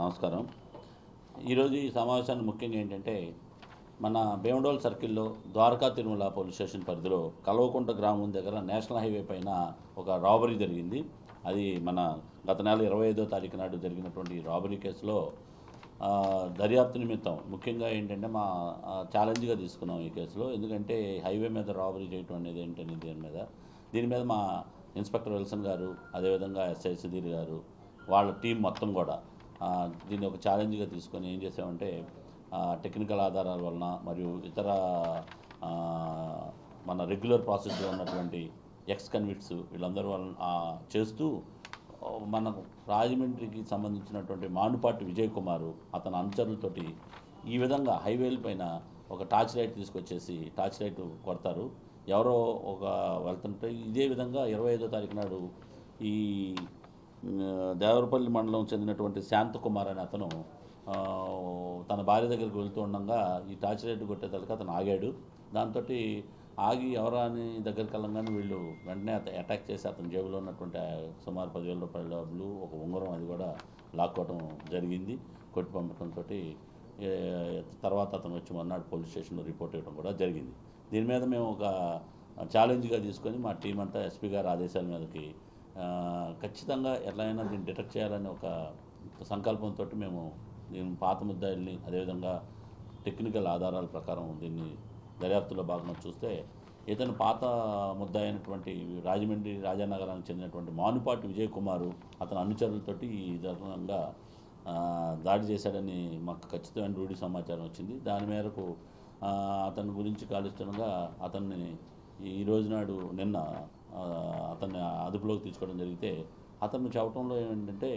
నమస్కారం. ఈరోజు ఈ సమావేశాన్ని ముఖ్యంగా ఏంటంటే మన భీమడోల్ సర్కిల్లో ద్వారకా తిరుమల పోలీస్ స్టేషన్ పరిధిలో కలవకుంట గ్రామం దగ్గర నేషనల్ హైవే పైన ఒక రాబరీ జరిగింది. అది మన గత నెల ఇరవై ఐదో తారీఖు నాడు జరిగినటువంటి రాబరీ కేసులో దర్యాప్తు నిమిత్తం ముఖ్యంగా ఏంటంటే మా ఛాలెంజ్గా తీసుకున్నాం ఈ కేసులో. ఎందుకంటే హైవే మీద రాబరీ చేయటం అనేది ఏంటనే దీని మీద. దీని మీద మా ఇన్స్పెక్టర్ విల్సన్ గారు అదేవిధంగా ఎస్ఐ సుధీర్ గారు వాళ్ళ టీం మొత్తం కూడా దీన్ని ఒక ఛాలెంజ్గా తీసుకొని ఏం చేసామంటే టెక్నికల్ ఆధారాల వలన మరియు ఇతర మన రెగ్యులర్ ప్రాసెస్లో ఉన్నటువంటి ఎక్స్ కన్విట్స్ వీళ్ళందరూ వలన చేస్తూ మన రాజమండ్రికి సంబంధించినటువంటి మానుపాటి విజయ్ కుమారు అతని అనుచరులతోటి ఈ విధంగా హైవేల పైన ఒక టార్చ్ లైట్ తీసుకొచ్చేసి టార్చ్ లైట్ కొడతారు. ఎవరో ఒక వెళ్తుంటే ఇదే విధంగా ఇరవై ఐదో తారీఖు నాడు ఈ దేవరపల్లి మండలం చెందినటువంటి శాంతకుమార్ అనే అతను తన భార్య దగ్గరికి వెళ్తూ ఉండగా ఈ టార్చ్ లైట్ కొట్టేతలకి అతను ఆగాడు. దాంతో ఆగి ఎవరా అని దగ్గరికి వెళ్ళంగానే వీళ్ళు వెంటనే అతను అటాక్ చేసి అతని జేబులో ఉన్నటువంటి సుమారు పదివేల రూపాయల డబ్బులు ఒక ఉంగరం అది కూడా లాక్కోవడం జరిగింది. కొట్టి పంపడంతో తర్వాత అతను వచ్చి మొన్నటి పోలీస్ స్టేషన్లో రిపోర్ట్ ఇవ్వడం కూడా జరిగింది. దీని మీద మేము ఒక ఛాలెంజ్గా తీసుకొని మా టీం అంతా ఎస్పీ గారి ఆదేశాల మీదకి ఖచ్చితంగా ఎట్లయినా దీన్ని డిటెక్ట్ చేయాలని ఒక సంకల్పంతో మేము దీని పాత ముద్దాయిల్ని అదేవిధంగా టెక్నికల్ ఆధారాల ప్రకారం దీన్ని దర్యాప్తులో భాగంగా చూస్తే ఇతను పాత ముద్దాయినటువంటి రాజమండ్రి రాజానగరానికి చెందినటువంటి మానుపాటి విజయ్ కుమారు అతని అనుచరులతోటి ఈ విధంగా దాడి చేశాడని మాకు ఖచ్చితమైన రూఢి సమాచారం వచ్చింది. దాని మేరకు అతని గురించి కాలుస్తుండగా అతన్ని ఈ రోజు నాడు నిన్న అతన్ని అదుపులోకి తీసుకోవడం జరిగితే అతను చెప్పడంలో ఏంటంటే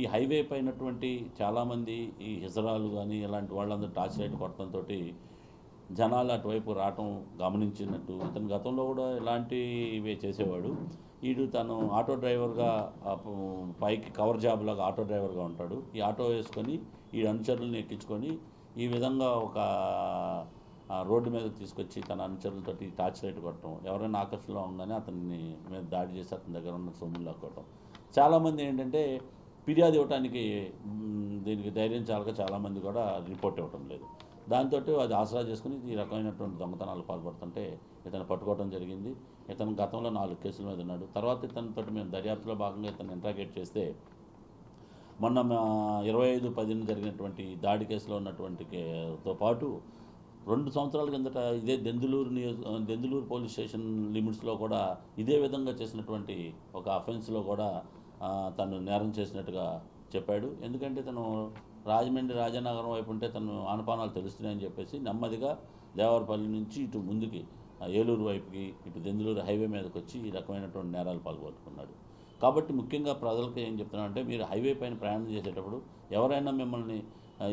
ఈ హైవే పైనటువంటి చాలామంది ఈ హిజరాలు కానీ ఇలాంటి వాళ్ళందరూ టార్చ్ లైట్ కొట్టడంతో జనాలు అటువైపు రావటం గమనించినట్టు. ఇతను గతంలో కూడా ఇలాంటివే చేసేవాడు. వీడు తను ఆటో డ్రైవర్గా పైకి కవర్ జాబ్ లాగా ఆటో డ్రైవర్గా ఉంటాడు. ఈ ఆటో వేసుకొని ఈ అనుచరులను ఎక్కించుకొని ఈ విధంగా ఒక రోడ్డు మీద తీసుకొచ్చి తన అనుచరులతో టార్చ్ లైట్ కొట్టడం ఎవరైనా ఆకర్షణలో ఉందని అతన్ని మీద దాడి చేసి అతని దగ్గర ఉన్న సొమ్ములు లాక్కోవటం. చాలామంది ఏంటంటే ఫిర్యాదు ఇవ్వడానికి దీనికి ధైర్యం చాలక చాలామంది కూడా రిపోర్ట్ ఇవ్వటం లేదు. దాంతో అది ఆసరా చేసుకుని ఈ రకమైనటువంటి దొంగతనాలు పాల్పడుతుంటే ఇతను పట్టుకోవడం జరిగింది. ఇతను గతంలో నాలుగు కేసుల మీద ఉన్నాడు. తర్వాత ఇతనితో మేము దర్యాప్తులో భాగంగా ఇతను ఇంట్రాగేట్ చేస్తే మొన్న మా ఇరవై ఐదు పదిన జరిగినటువంటి దాడి కేసులో ఉన్నటువంటి తో పాటు రెండు సంవత్సరాల కిందట ఇదే దెందులూరు నియోజ దెందులూరు పోలీస్ స్టేషన్ లిమిట్స్లో కూడా ఇదే విధంగా చేసినటువంటి ఒక అఫెన్స్లో కూడా తను నేరం చేసినట్టుగా చెప్పాడు. ఎందుకంటే తను రాజమండ్రి రాజనగరం వైపు ఉంటే తను ఆనపానాలు తెలుస్తున్నాయని చెప్పేసి నెమ్మదిగా దేవరపల్లి నుంచి ఇటు ముందుకి ఏలూరు వైపుకి ఇటు దెందులూరు హైవే మీదకి వచ్చి ఈ రకమైనటువంటి నేరాలు పాల్గొట్టుకున్నాడు. కాబట్టి ముఖ్యంగా ప్రజలకు ఏం చెప్తున్నానంటే మీరు హైవే పైన ప్రయాణం చేసేటప్పుడు ఎవరైనా మిమ్మల్ని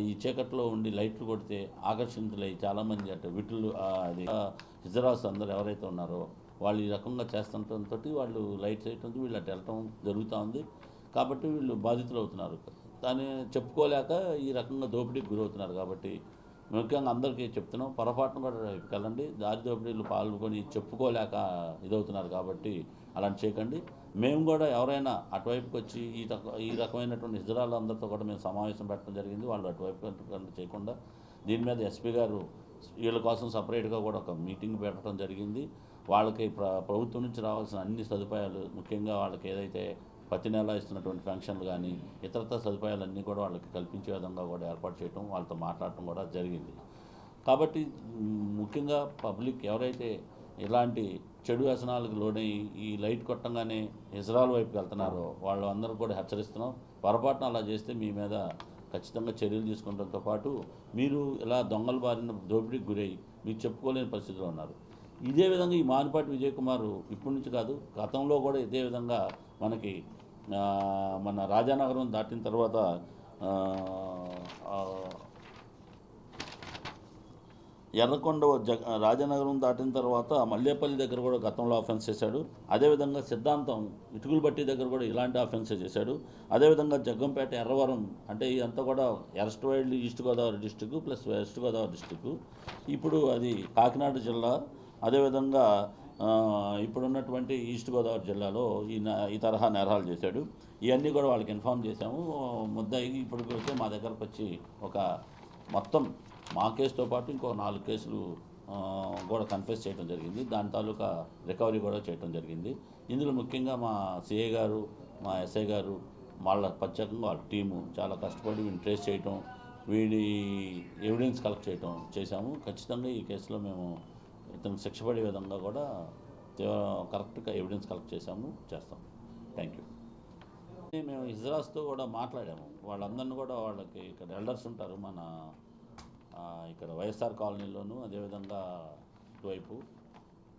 ఈ చీకట్లో ఉండి లైట్లు కొడితే ఆకర్షితులై చాలామంది అంటే విటులు అది హిజరాస్ అందరు ఎవరైతే ఉన్నారో వాళ్ళు ఈ రకంగా చేస్తుండటంతో వాళ్ళు లైట్ చేయడంతో వీళ్ళు అటు వెళ్ళటం జరుగుతూ ఉంది. కాబట్టి వీళ్ళు బాధితులు అవుతున్నారు. దాన్ని చెప్పుకోలేక ఈ రకంగా దోపిడీకి గురవుతున్నారు కాబట్టి ముఖ్యంగా అందరికీ చెప్తున్నాం పొరపాటును కూడా వెళ్ళండి. దారి దోపిడీలు పాల్గొని చెప్పుకోలేక ఇదవుతున్నారు కాబట్టి అలాంటి చేయకండి. మేము కూడా ఎవరైనా అటువైపుకి వచ్చి ఈ ఈ రకమైనటువంటి హిజరాలు అందరితో కూడా మేము సమావేశం పెట్టడం జరిగింది. వాళ్ళు అటువైపు చేయకుండా దీని మీద ఎస్పీ గారు వీళ్ళ కోసం సపరేట్గా కూడా ఒక మీటింగ్ పెట్టడం జరిగింది. వాళ్ళకి ప్ర ప్రభుత్వం నుంచి రావాల్సిన అన్ని సదుపాయాలు ముఖ్యంగా వాళ్ళకి ఏదైతే ప్రతి నెల ఇస్తున్నటువంటి ఫంక్షన్లు కానీ ఇతరత సదుపాయాలన్నీ కూడా వాళ్ళకి కల్పించే విధంగా కూడా ఏర్పాటు చేయడం వాళ్ళతో మాట్లాడటం కూడా జరిగింది. కాబట్టి ముఖ్యంగా పబ్లిక్ ఎవరైతే ఇలాంటి చెడు వ్యసనాలకు లోనై ఈ లైట్ కొట్టంగానే ఇజ్రాయల్ వైపుకి వెళ్తున్నారో వాళ్ళు అందరూ కూడా హెచ్చరిస్తున్నాం. పొరపాటున అలా చేస్తే మీ మీద ఖచ్చితంగా చర్యలు తీసుకుంటంతో పాటు మీరు ఇలా దొంగలు బారిన దోపిడీకి గురై మీరు చెప్పుకోలేని పరిస్థితిలో ఉన్నారు. ఇదే విధంగా ఈ మానిపాటి విజయ్ కుమార్ ఇప్పటి నుంచి కాదు గతంలో కూడా ఇదే విధంగా మనకి మన రాజానగరం దాటిన తర్వాత ఎర్రకొండ జగ రాజనగరం దాటిన తర్వాత మల్లేపల్లి దగ్గర కూడా గతంలో అఫెన్స్ చేశాడు. అదేవిధంగా సిద్ధాంతం ఇటుకులు బట్టి దగ్గర కూడా ఇలాంటి అఫెన్స్ చేశాడు. అదేవిధంగా జగ్గంపేట ఎర్రవరం అంటే ఇదంతా కూడా ఎరస్ట్ wild East Godavari district plus West Godavari district ఇప్పుడు అది కాకినాడ జిల్లా. అదేవిధంగా ఇప్పుడున్నటువంటి ఈస్ట్ గోదావరి జిల్లాలో ఈ ఈ తరహా నేరాలు చేశాడు. ఇవన్నీ కూడా వాళ్ళకి ఇన్ఫామ్ చేశాము. ముద్దాయి ఇప్పటికి అయితే మా దగ్గరకు వచ్చి ఒక మొత్తం మా కేసుతో పాటు ఇంకో నాలుగు కేసులు కూడా కన్ఫెస్ చేయడం జరిగింది. దాని తాలూకా రికవరీ కూడా చేయడం జరిగింది. ఇందులో ముఖ్యంగా మా సిఏ గారు మా ఎస్ఐ గారు వాళ్ళ ప్రత్యేకంగా వాళ్ళ టీము చాలా కష్టపడి వీడిని ట్రేస్ చేయటం వీడి ఎవిడెన్స్ కలెక్ట్ చేయటం చేశాము. ఖచ్చితంగా ఈ కేసులో మేము ఇతను శిక్ష పడే విధంగా కూడా కరెక్ట్గా ఎవిడెన్స్ కలెక్ట్ చేశాము చేస్తాం. థ్యాంక్ యూ మేము ఇజ్రాస్తో కూడా మాట్లాడాము. వాళ్ళందరినీ కూడా వాళ్ళకి ఇక్కడ ఎల్డర్స్ ఉంటారు. మన ఇక్కడ వైఎస్ఆర్ కాలనీలోను అదేవిధంగా ఇటువైపు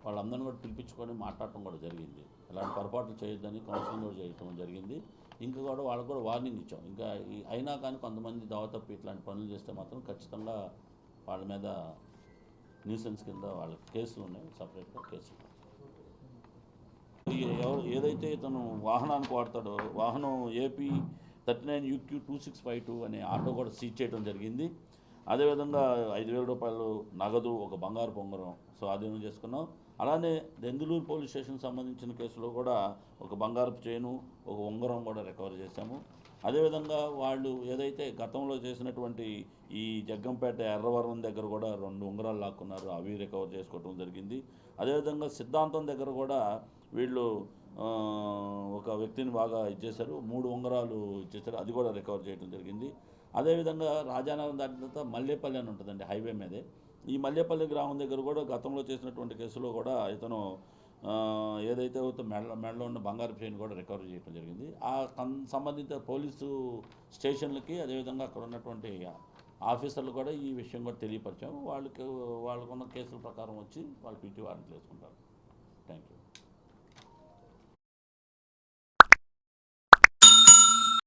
వాళ్ళందరినీ కూడా పిలిపించుకొని మాట్లాడటం కూడా జరిగింది. ఇలాంటి పొరపాట్లు చేయొద్దని కౌన్సిలింగ్ కూడా చేయటం జరిగింది. ఇంకా కూడా వాళ్ళకు కూడా వార్నింగ్ ఇచ్చాం. ఇంకా అయినా కానీ కొంతమంది దావతప్పి ఇట్లాంటి పనులు చేస్తే మాత్రం ఖచ్చితంగా వాళ్ళ మీద న్యూసెన్స్ కింద వాళ్ళ కేసులు ఉన్నాయి. సపరేట్గా కేసులు. ఎవరు ఏదైతే ఇతను వాహనానికి వాడతాడో వాహనం AP thirty nine UQ two six five two అనే ఆటో కూడా సీజ్ చేయడం జరిగింది. అదేవిధంగా ఐదు వేల రూపాయలు నగదు ఒక బంగారు పొంగరం. స్వాధీనం చేసుకున్నాం? అలానే దెందులూరు పోలీస్ స్టేషన్ సంబంధించిన కేసులో కూడా ఒక బంగారపు చైను ఒక ఉంగరం కూడా రికవర్ చేశాము. అదేవిధంగా వాళ్ళు ఏదైతే గతంలో చేసినటువంటి ఈ జగ్గంపేట ఎర్రవరం దగ్గర కూడా రెండు ఉంగరాలు లాక్కున్నారు. అవి రికవర్ చేసుకోవడం జరిగింది. అదేవిధంగా సిద్ధాంతం దగ్గర కూడా వీళ్ళు ఒక వ్యక్తిని బాగా ఇచ్చేశారు మూడు ఉంగరాలు ఇచ్చేశారు అది కూడా రికవర్ చేయడం జరిగింది. అదేవిధంగా రాజానగరం దాటిన తర్వాత మల్లేపల్లి అని ఉంటుందండి హైవే మీదే. ఈ మల్లేపల్లి గ్రామం దగ్గర కూడా గతంలో చేసినటువంటి కేసులో కూడా ఇతను ఏదైతే మెడ మెడలో ఉన్న బంగారు చైన్ కూడా రికవర్ చేయడం జరిగింది. ఆ కన్ సంబంధిత పోలీసు స్టేషన్లకి అదేవిధంగా అక్కడ ఉన్నటువంటి ఆఫీసర్లు కూడా ఈ విషయం కూడా తెలియపరిచాము. వాళ్ళకి వాళ్ళకున్న కేసుల ప్రకారం వచ్చి వాళ్ళు పీటీ వారెంట్లు వేసుకుంటారు. Thank you